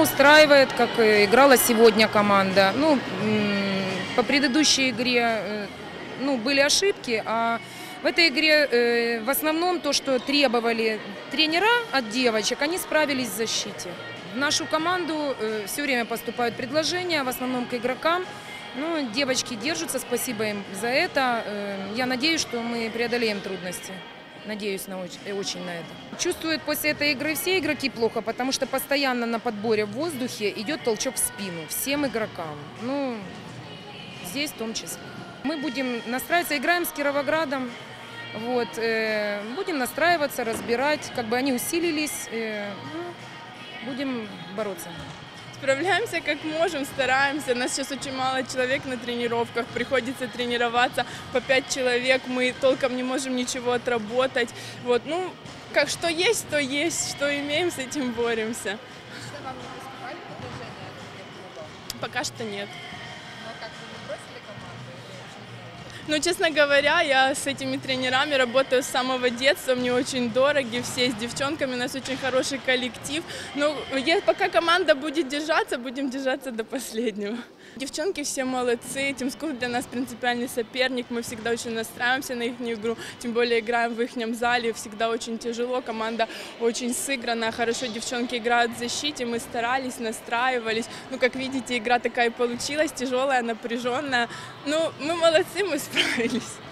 Устраивает, как э, играла сегодня команда. Ну, по предыдущей игре э, ну, были ошибки, а в этой игре э, в основном то, что требовали тренера от девочек, они справились в защите. В нашу команду все время поступают предложения, в основном к игрокам. Ну, девочки держатся, спасибо им за это. Э, Я надеюсь, что мы преодолеем трудности. Надеюсь на очень, э, очень на это. Чувствуют после этой игры все игроки плохо, потому что постоянно на подборе в воздухе идет толчок в спину всем игрокам. Ну, здесь в том числе. Мы будем настраиваться, играем с Кировоградом. Вот, э, будем настраиваться, разбирать, как бы они усилились. э, ну, будем бороться. Справляемся как можем, стараемся. Нас сейчас очень мало человек на тренировках, приходится тренироваться по пять человек, мы толком не можем ничего отработать. Вот, ну, как что есть, то есть, что имеем, с этим боремся. Вам не поступали предложения? Пока что нет. Ну, честно говоря, я с этими тренерами работаю с самого детства, мне очень дороги все, с девчонками у нас очень хороший коллектив. Но е- пока команда будет держаться, будем держаться до последнего. Девчонки все молодцы, Тимскул для нас принципиальный соперник, мы всегда очень настраиваемся на их игру, тем более играем в их зале, всегда очень тяжело, команда очень сыгранная, хорошо девчонки играют в защите, мы старались, настраивались, ну, как видите, игра такая получилась, тяжелая, напряженная, ну, мы молодцы, мы справились. Release.